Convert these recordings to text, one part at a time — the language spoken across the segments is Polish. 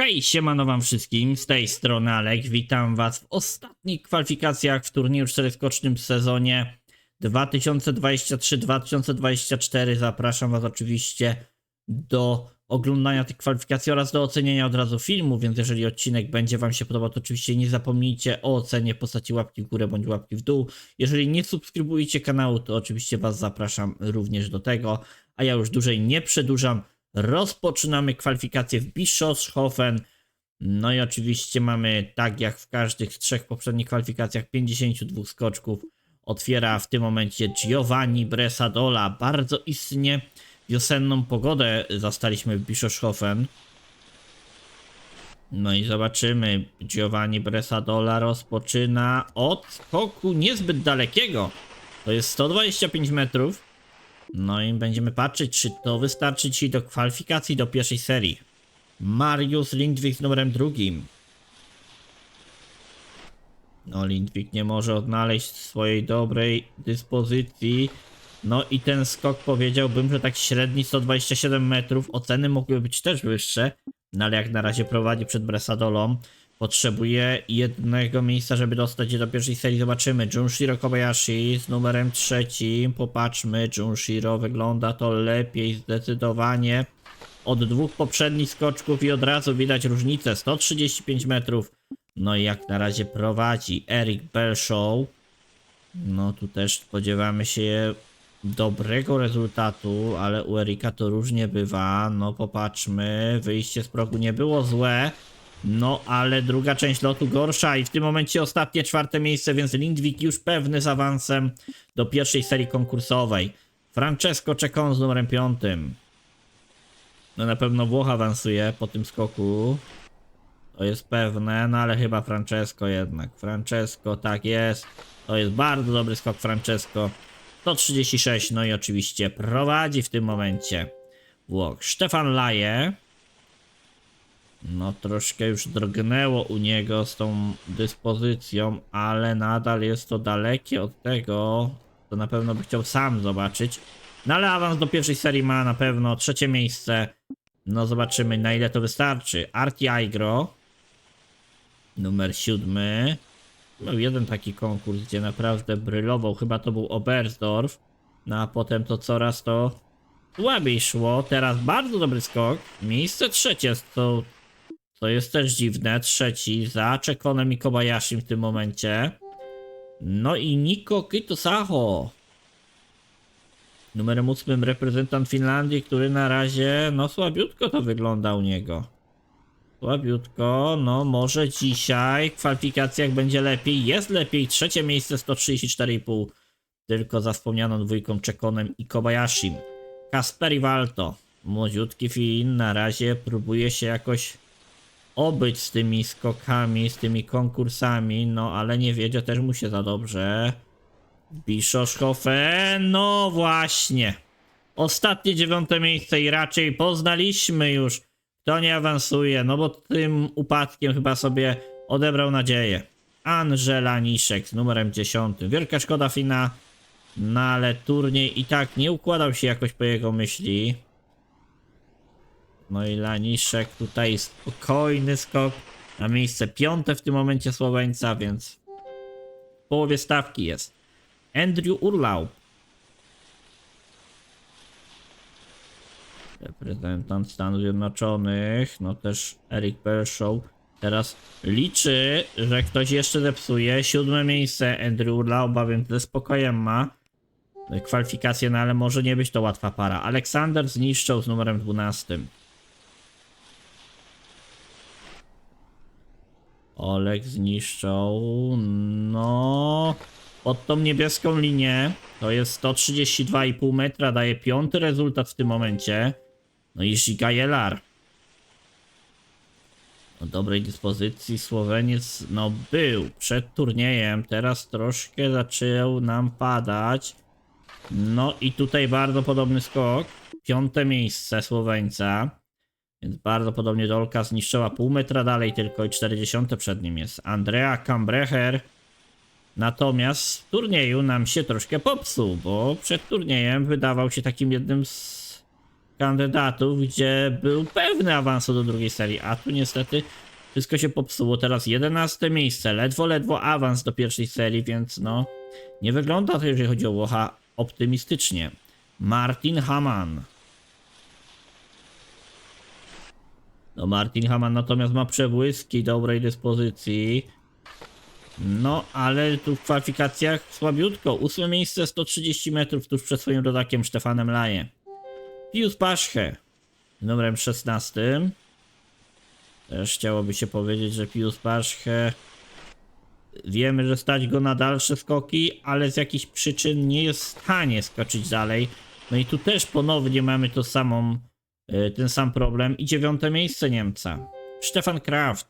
Hej, siemano wam wszystkim, z tej strony Alek, witam was w ostatnich kwalifikacjach w turnieju czteryskocznym w sezonie 2023-2024. Zapraszam was oczywiście do oglądania tych kwalifikacji oraz do ocenienia od razu filmu, więc jeżeli odcinek będzie wam się podobał, to oczywiście nie zapomnijcie o ocenie w postaci łapki w górę bądź łapki w dół. Jeżeli nie subskrybujecie kanału, to oczywiście was zapraszam również do tego, a ja już dłużej nie przedłużam. Rozpoczynamy kwalifikacje w Bischofshofen. No i oczywiście mamy, tak jak w każdych trzech poprzednich kwalifikacjach, 52 skoczków. Otwiera w tym momencie Giovanni Bresadola. Bardzo istnie wiosenną pogodę zastaliśmy w Bischofshofen. No i zobaczymy. Giovanni Bresadola rozpoczyna od skoku niezbyt dalekiego. To jest 125 metrów. No i będziemy patrzeć, czy to wystarczy ci do kwalifikacji do pierwszej serii. Mariusz Lindwik z numerem drugim. No, Lindwik nie może odnaleźć swojej dobrej dyspozycji. No i ten skok powiedziałbym, że tak średni 127 metrów. Oceny mogły być też wyższe. No ale jak na razie prowadzi przed Bresadolą. Potrzebuje jednego miejsca, żeby dostać się do pierwszej serii. Zobaczymy. Junshiro Kobayashi z numerem trzecim. Popatrzmy. Junshiro wygląda to lepiej zdecydowanie od dwóch poprzednich skoczków i od razu widać różnicę. 135 metrów. No i jak na razie prowadzi Eric Belshaw. No tu też spodziewamy się dobrego rezultatu, ale u Erika to różnie bywa. No popatrzmy, wyjście z progu nie było złe. No, ale druga część lotu gorsza i w tym momencie ostatnie czwarte miejsce, więc Lindwik już pewny z awansem do pierwszej serii konkursowej. Francesco Czekon z numerem piątym. No na pewno Włoch awansuje po tym skoku. To jest pewne, no ale chyba Francesco jednak. Francesco, tak jest. To jest bardzo dobry skok Francesco. 136, no i oczywiście prowadzi w tym momencie Włoch. Stefan Laje. No troszkę już drgnęło u niego z tą dyspozycją, ale nadal jest to dalekie od tego, to na pewno by chciał sam zobaczyć. No ale awans do pierwszej serii ma na pewno trzecie miejsce. No zobaczymy na ile to wystarczy. Arti Aigro. Numer siódmy. Był jeden taki konkurs, gdzie naprawdę brylował. Chyba to był Oberstdorf. No a potem to coraz to słabiej szło. Teraz bardzo dobry skok. Miejsce trzecie, to, to jest też dziwne. Trzeci za Czekonem i Kobayashim w tym momencie. No i Niko Kitosaho. Numerem ósmym reprezentant Finlandii, który na razie, no słabiutko to wygląda u niego. Słabiutko, no może dzisiaj w kwalifikacjach będzie lepiej. Jest lepiej, trzecie miejsce 134,5. Tylko za wspomnianą dwójką Czekonem i Kobayashim. Kasperi Walto, młodziutki Fin, na razie próbuje się jakoś obyć z tymi skokami, z tymi konkursami, no ale nie wiedzie też mu się za dobrze. Bischofshofen, no właśnie. Ostatnie dziewiąte miejsce i raczej poznaliśmy już, kto nie awansuje, no bo tym upadkiem chyba sobie odebrał nadzieję. Angela Niszek z numerem 10. Wielka szkoda Fina, no ale turniej i tak nie układał się jakoś po jego myśli. No i Laniszek tutaj spokojny skok na miejsce piąte w tym momencie Słoweńca, więc w połowie stawki jest. Andrew Urlaub. Reprezentant Stanów Zjednoczonych, no też Eric Belshaw. Teraz liczy, że ktoś jeszcze zepsuje. Siódme miejsce Andrew Urlauba, więc ze spokojem ma kwalifikacje, no ale może nie być to łatwa para. Aleksander zniszczył z numerem 12. Olek zniszczał. No. Pod tą niebieską linię to jest 132,5 metra, daje piąty rezultat w tym momencie. No i Gigajelar. O dobrej dyspozycji Słoweniec, no był przed turniejem, teraz troszkę zaczął nam padać. No i tutaj bardzo podobny skok. Piąte miejsce Słoweńca. Więc bardzo podobnie Dolka zniszczyła pół metra dalej tylko i 40 przed nim jest. Andrea Kambrecher. Natomiast w turnieju nam się troszkę popsuł, bo przed turniejem wydawał się takim jednym z kandydatów, gdzie był pewny awansu do drugiej serii, a tu niestety wszystko się popsuło. Teraz 11 miejsce, ledwo, ledwo awans do pierwszej serii, więc no nie wygląda to, jeżeli chodzi o Łocha, optymistycznie. Martin Haman. No Martin Haman natomiast ma przebłyski dobrej dyspozycji. No, ale tu w kwalifikacjach słabiutko. Ósme miejsce 130 metrów tuż przed swoim rodakiem Stefanem Laje. Pius Paszche z numerem 16. Też chciałoby się powiedzieć, że Pius Paszche wiemy, że stać go na dalsze skoki, ale z jakichś przyczyn nie jest w stanie skoczyć dalej. No i tu też ponownie mamy to samą, ten sam problem. I dziewiąte miejsce Niemca. Stefan Kraft.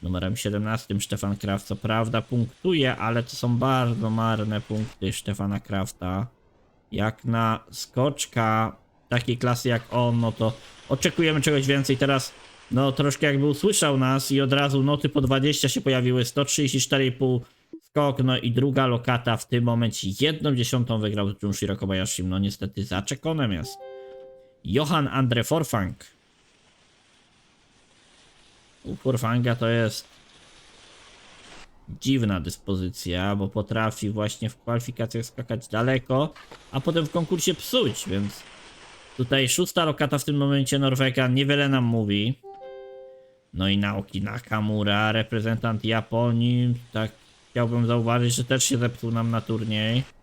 Z numerem 17 Stefan Kraft co prawda punktuje, ale to są bardzo marne punkty Stefana Krafta. Jak na skoczka takiej klasy jak on, no to oczekujemy czegoś więcej. Teraz no troszkę jakby usłyszał nas i od razu noty po 20 się pojawiły, 134,5 skok, no i druga lokata w tym momencie jedną dziesiątą wygrał Junshiro Kobayashi, no niestety za Czekonem jest. Johan Andre Forfang. U Forfanga to jest dziwna dyspozycja, bo potrafi właśnie w kwalifikacjach skakać daleko, a potem w konkursie psuć, więc tutaj szósta lokata w tym momencie Norwega niewiele nam mówi. No i Naoki Nakamura, reprezentant Japonii, tak chciałbym zauważyć, że też się zepsuł nam na turniej.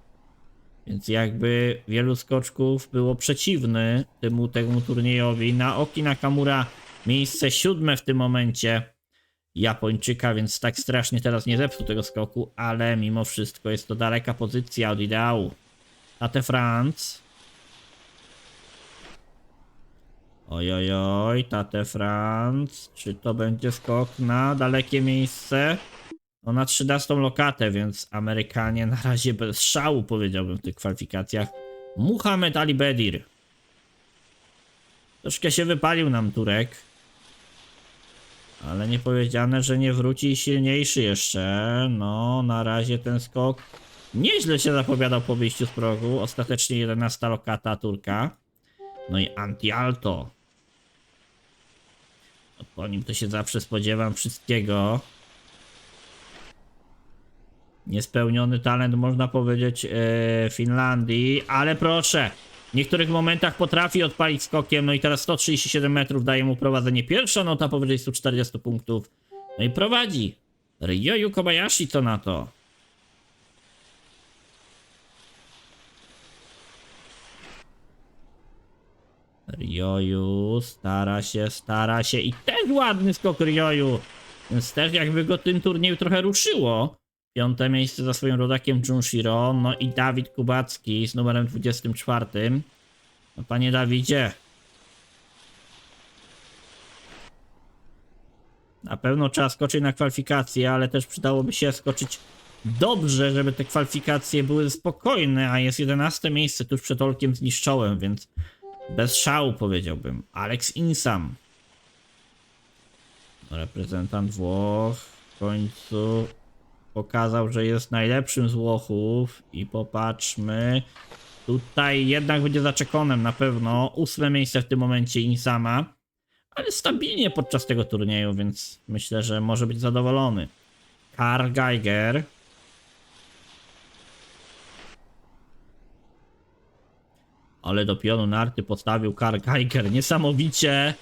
Więc jakby wielu skoczków było przeciwny temu, temu turniejowi. Naoki Nakamura miejsce siódme w tym momencie Japończyka, więc tak strasznie teraz nie zepsuł tego skoku, ale mimo wszystko jest to daleka pozycja od ideału. Tate Franz. Ojojoj, Tate Franz. Czy to będzie skok na dalekie miejsce? No na 13 lokatę, więc Amerykanie na razie bez szału powiedziałbym w tych kwalifikacjach. Muhammad Ali Bedir. Troszkę się wypalił nam Turek. Ale nie powiedziane, że nie wróci silniejszy jeszcze. No, na razie ten skok nieźle się zapowiadał po wyjściu z progu. Ostatecznie 11 lokata Turka. No i Anti-Alto. No, Po nim to się zawsze spodziewam wszystkiego. Niespełniony talent, można powiedzieć, e, Finlandii, ale proszę. W niektórych momentach potrafi odpalić skokiem, no i teraz 137 metrów daje mu prowadzenie. Pierwsza nota powyżej 140 punktów. No i prowadzi. Ryoyu Kobayashi co na to? Ryoyu stara się, stara się i też ładny skok Ryoyu. Więc też jakby go tym turnieju trochę ruszyło. Piąte miejsce za swoim rodakiem Junshiro, no i Dawid Kubacki z numerem 24. No panie Dawidzie. Na pewno trzeba skoczyć na kwalifikacje, ale też przydałoby się skoczyć dobrze, żeby te kwalifikacje były spokojne, a jest 11 miejsce tuż przed Olkiem zniszczołem, więc bez szału powiedziałbym. Alex Insam. Reprezentant Włoch w końcu pokazał, że jest najlepszym z Włochów i popatrzmy. Tutaj jednak będzie za Czekonem na pewno. Ósme miejsce w tym momencie Insama. Ale stabilnie podczas tego turnieju, więc myślę, że może być zadowolony. Karl Geiger. Ale do pionu narty postawił Karl Geiger. Niesamowicie.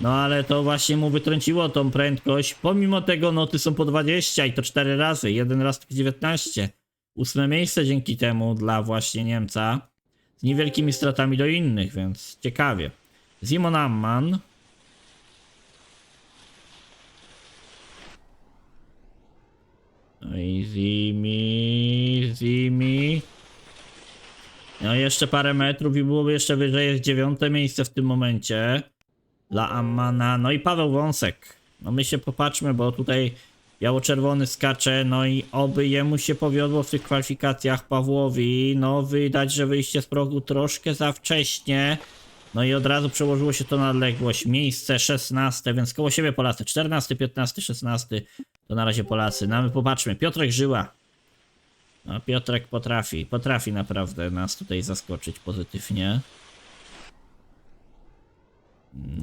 No ale to właśnie mu wytrąciło tą prędkość. Pomimo tego noty są po 20 i to 4 razy. Jeden raz tylko 19. Ósme miejsce dzięki temu dla właśnie Niemca. Z niewielkimi stratami do innych, więc ciekawie. Simon Amman. No i Zimi, Zimi. No jeszcze parę metrów i byłoby jeszcze wyżej. Jest dziewiąte miejsce w tym momencie dla Ammana. No i Paweł Wąsek. No my się popatrzmy, bo tutaj biało-czerwony skacze, no i oby jemu się powiodło w tych kwalifikacjach Pawłowi. No widać, że wyjście z progu troszkę za wcześnie. No i od razu przełożyło się to na odległość. Miejsce 16, więc koło siebie Polacy. 14, 15, 16 to na razie Polacy. No my popatrzmy. Piotrek Żyła. No Piotrek potrafi, potrafi naprawdę nas tutaj zaskoczyć pozytywnie.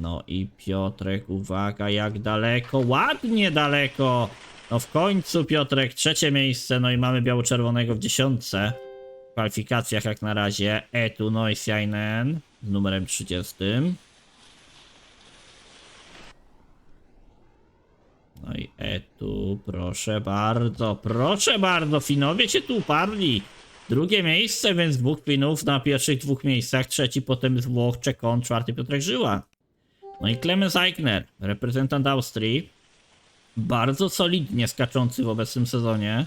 No i Piotrek, uwaga, jak daleko, ładnie daleko. No w końcu Piotrek, trzecie miejsce, no i mamy biało-czerwonego w dziesiątce. W kwalifikacjach jak na razie Etu Noisiainen z numerem 30. No i Etu, proszę bardzo, proszę bardzo, Finowie się tu uparli. Drugie miejsce, więc dwóch Finów na pierwszych dwóch miejscach, trzeci potem z Włoch, Czekon, czwarty Piotrek Żyła. No i Clemens Eichner, reprezentant Austrii, bardzo solidnie skaczący w obecnym sezonie.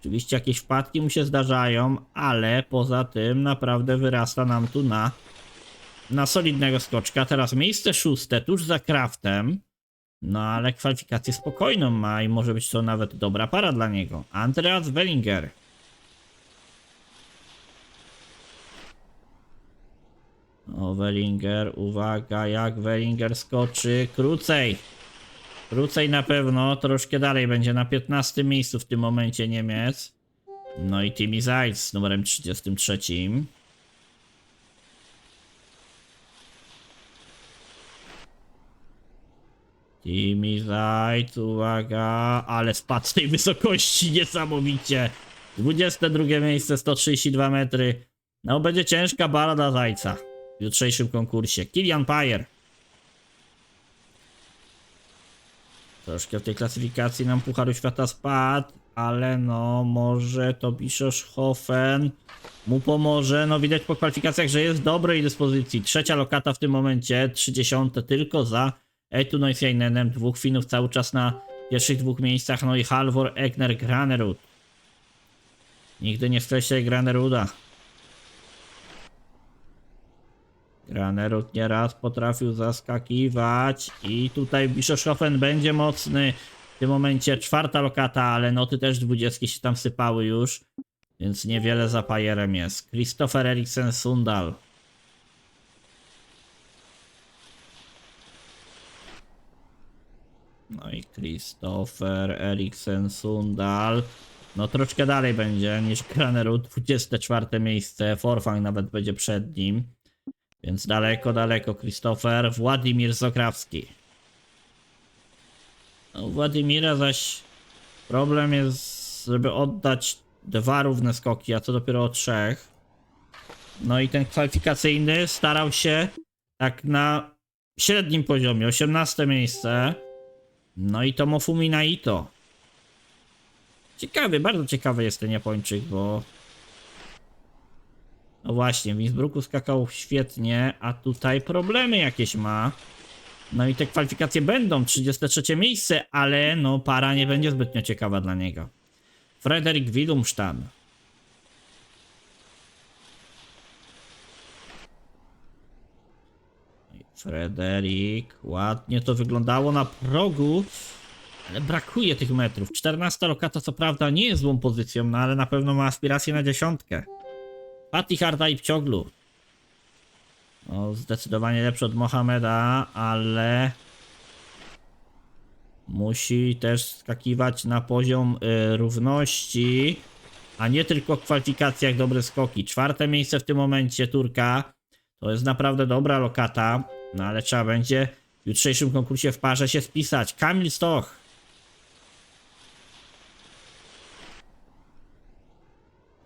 Oczywiście jakieś wpadki mu się zdarzają, ale poza tym naprawdę wyrasta nam tu na, na solidnego skoczka. Teraz miejsce szóste, tuż za Kraftem. No ale kwalifikację spokojną ma i może być to nawet dobra para dla niego. Andreas Wellinger. O, Wellinger, uwaga, jak Wellinger skoczy. Krócej. Krócej na pewno, troszkę dalej będzie na 15 miejscu w tym momencie Niemiec. No i Timmy Zajc z numerem 33. Timmy Zajc, uwaga, ale spadł z tej wysokości niesamowicie. 22 miejsce, 132 metry. No, będzie ciężka bala dla Zajca w jutrzejszym konkursie. Kilian Pajer. Troszkę w tej klasyfikacji nam Pucharu Świata spadł, ale no może to Bischofshofen mu pomoże. No widać po kwalifikacjach, że jest w dobrej dyspozycji. Trzecia lokata w tym momencie, 30 tylko za Etu. Dwóch Finów cały czas na pierwszych dwóch miejscach. No i Halvor Egner Granerud. Nigdy nie skreślaj Graneruda. Granerud nieraz potrafił zaskakiwać i tutaj Bischofshofen będzie mocny. W tym momencie czwarta lokata, ale noty też dwudziestki się tam sypały już. Więc niewiele za pajerem jest. Christopher Eriksen Sundal. No i Christopher Eriksen Sundal. No troszkę dalej będzie niż Granerud. 24 miejsce. Forfang nawet będzie przed nim. Więc daleko, daleko Christopher. Władimir Zokrawski. No, u Władimira zaś problem jest, żeby oddać dwa równe skoki, a co dopiero o trzech. No i ten kwalifikacyjny starał się tak na średnim poziomie, 18 miejsce. No i Tomofumi Naito. Ciekawy, bardzo ciekawy jest ten Japończyk, bo no właśnie, w Innsbrucku skakał świetnie, a tutaj problemy jakieś ma. No i te kwalifikacje będą, 33 miejsce, ale no para nie będzie zbytnio ciekawa dla niego. Frederik Willumstan. Frederik, ładnie to wyglądało na progu, ale brakuje tych metrów. 14 lokata co prawda nie jest złą pozycją, no ale na pewno ma aspiracje na dziesiątkę. Fatih Hardaj w ciąglu. No, zdecydowanie lepszy od Mohameda, ale musi też skakiwać na poziom y, równości, a nie tylko w kwalifikacjach dobre skoki. Czwarte miejsce w tym momencie Turka. To jest naprawdę dobra lokata, no ale trzeba będzie w jutrzejszym konkursie w parze się spisać. Kamil Stoch.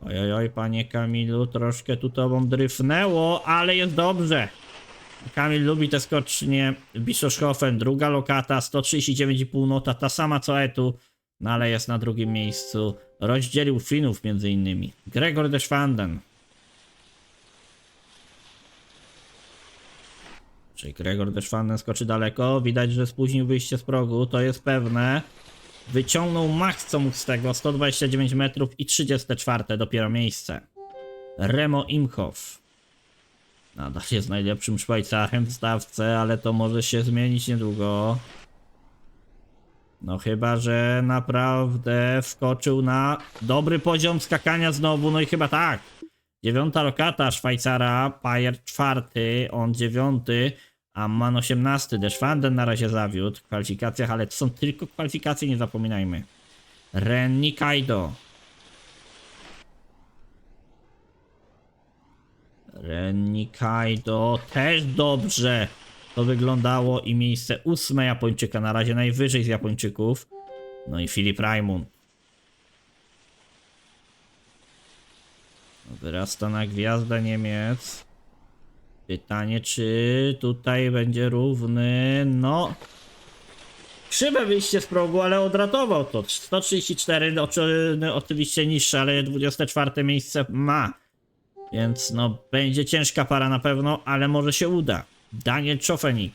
Oj, oj, panie Kamilu, troszkę tu tobą dryfnęło, ale jest dobrze. Kamil lubi te skocznie. Bischofshofen, druga lokata, 139,5 nota, ta sama co Etu, no ale jest na drugim miejscu. Rozdzielił Finów między innymi. Gregor de Schwanden. Czyli Gregor de Schwanden skoczy daleko. Widać, że spóźnił wyjście z progu, to jest pewne. Wyciągnął max co mógł z tego, 129 metrów i 34 dopiero miejsce. Remo Imhoff. Nadal jest najlepszym Szwajcarem w stawce, ale to może się zmienić niedługo. No chyba, że naprawdę wskoczył na dobry poziom skakania znowu, no i chyba tak. Dziewiąta lokata Szwajcara, Pajer czwarty, on dziewiąty, a Man 18. Deschwanden na razie zawiódł w kwalifikacjach, ale to są tylko kwalifikacje, nie zapominajmy. Ren Nikaido. Renni Kaido też dobrze to wyglądało i miejsce ósme Japończyka, na razie najwyżej z Japończyków. No i Filip Raimund. Wyrasta na gwiazdę Niemiec. Pytanie, czy tutaj będzie równy. No. Krzywe wyjście z progu, ale odratował to. 134, oczy- oczywiście niższe, ale 24 miejsce ma. Więc no, będzie ciężka para na pewno, ale może się uda. Daniel Czofenik.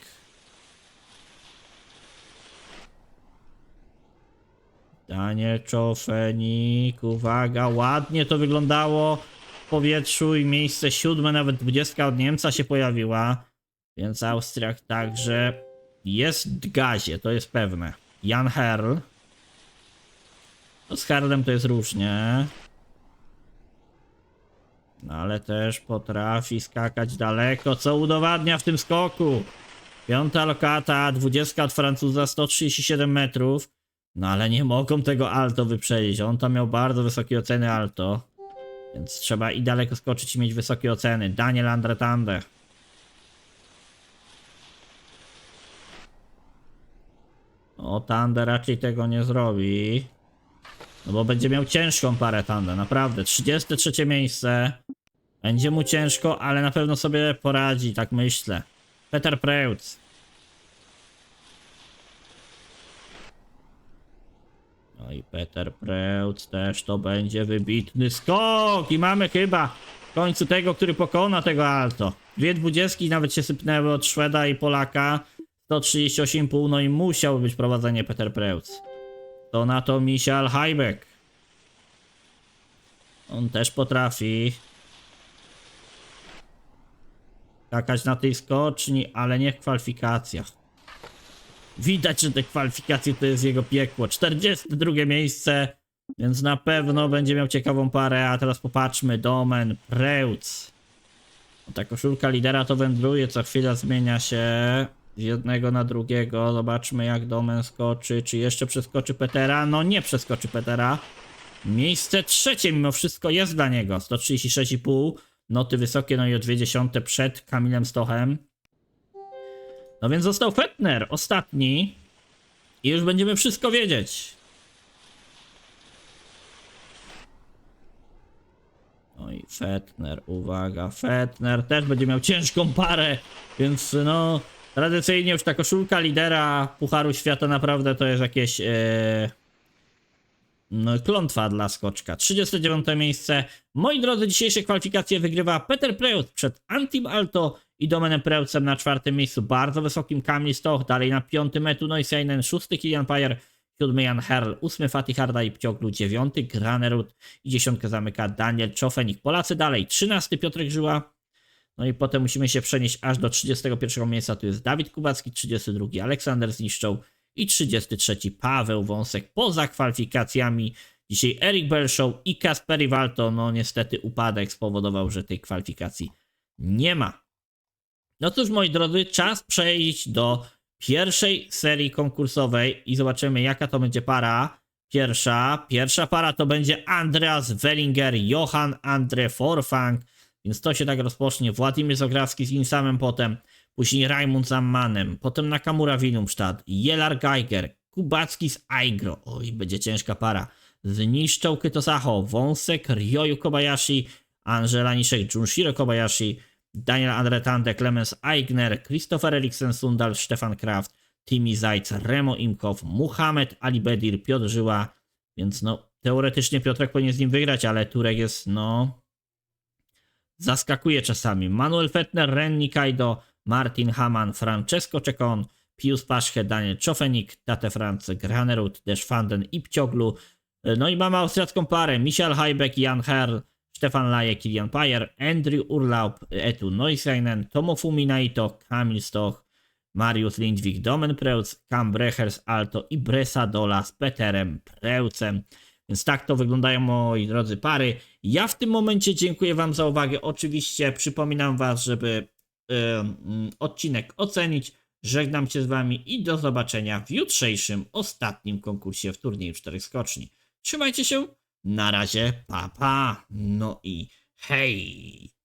Daniel Czofenik, uwaga, ładnie to wyglądało powietrzu i miejsce siódme, nawet dwudziestka od Niemca się pojawiła. Więc Austriak także jest w gazie, to jest pewne. Jan Herl. No z Herlem to jest różnie. No ale też potrafi skakać daleko, co udowadnia w tym skoku. Piąta lokata, dwudziestka od Francuza, 137 metrów. No ale nie mogą tego Alto wyprzedzić. On tam miał bardzo wysokie oceny Alto. Więc trzeba i daleko skoczyć i mieć wysokie oceny. Daniel Andretande. O, Tande raczej tego nie zrobi. No bo będzie miał ciężką parę Tande, naprawdę. 33 miejsce. Będzie mu ciężko, ale na pewno sobie poradzi, tak myślę. Peter Preutz. No i Peter Preutz też to będzie wybitny skok. I mamy chyba w końcu tego, który pokona tego Alto. Dwie dwudziestki nawet się sypnęły od Szweda i Polaka. 138,5, no i musiał być prowadzenie Peter Preutz. To na to Michael Heibeck. On też potrafi skakać na tej skoczni, ale nie w kwalifikacjach. Widać, że te kwalifikacje to jest jego piekło. 42 miejsce, więc na pewno będzie miał ciekawą parę. A teraz popatrzmy, Domen, Preutz. No, Ta koszulka lidera to wędruje, co chwila zmienia się z jednego na drugiego. Zobaczmy jak Domen skoczy. Czy jeszcze przeskoczy Petera? No nie przeskoczy Petera. Miejsce trzecie mimo wszystko jest dla niego. 136,5. Noty wysokie, no i o 20 przed Kamilem Stochem. No więc został Fettner, ostatni. I już będziemy wszystko wiedzieć. Oj, Fettner, uwaga, Fettner też będzie miał ciężką parę, więc no, tradycyjnie już ta koszulka lidera Pucharu Świata naprawdę to jest jakieś e, no, klątwa dla skoczka. 39 miejsce. Moi drodzy, dzisiejsze kwalifikacje wygrywa Peter Preut przed Antim Alto i Domenem Preucem na czwartym miejscu. Bardzo wysokim Kamil Stoch, dalej na piątym Etu Noisainen, szósty Kilian Pajer, siódmy Jan Herl, ósmy Fatih Harda i Pcioglu, dziewiąty Granerud i dziesiątkę zamyka Daniel Czofenik. Polacy dalej, trzynasty Piotrek Żyła, no i potem musimy się przenieść aż do 31 miejsca. Tu jest Dawid Kubacki, 32 Aleksander Zniszczą i 33 Paweł Wąsek. Poza kwalifikacjami dzisiaj Erik Belshow i Kasper Walto. No niestety upadek spowodował, że tej kwalifikacji nie ma. No cóż moi drodzy, czas przejść do pierwszej serii konkursowej i zobaczymy jaka to będzie para. Pierwsza, pierwsza para to będzie Andreas Wellinger, Johann Andre Forfang, więc to się tak rozpocznie. Władimir Zograwski z Insamem potem, później Raimund z Ammanem, potem Nakamura Willumstad, Jelar Geiger, Kubacki z Aigro, oj będzie ciężka para. Zniszczą Kytosaho, Wąsek, Ryoyu Kobayashi, Angela Niszek, Junshiro Kobayashi, Daniel Andretante, Clemens Eigner, Christopher Eriksen Sundal, Stefan Kraft, Timi Zajc, Remo Imkow, Muhammad Ali Bedir, Piotr Żyła, więc no teoretycznie Piotrek powinien z nim wygrać, ale Turek jest no zaskakuje czasami. Manuel Fettner, Renni Kaido, Martin Hamann, Francesco Czekon, Pius Paszche, Daniel Czofenik, Tate France, Granerud, Deschwanden i Pcioglu. No i mamy austriacką parę. Michael Heibeck, Jan Herl, Stefan Laje, Kilian Pajer, Andrew Urlaub, Etu Noisainen, Tomofumi Naito, Kamil Stoch, Mariusz Lindwik, Domen Preutz, Cam Brechers, Alto i Bresa Dola z Peterem Preucem. Więc tak to wyglądają moi drodzy pary. Ja w tym momencie dziękuję Wam za uwagę. Oczywiście przypominam Was, żeby odcinek ocenić. Żegnam się z Wami i do zobaczenia w jutrzejszym, ostatnim konkursie w turnieju 4 skoczni. Trzymajcie się, na razie, pa pa, no i hej!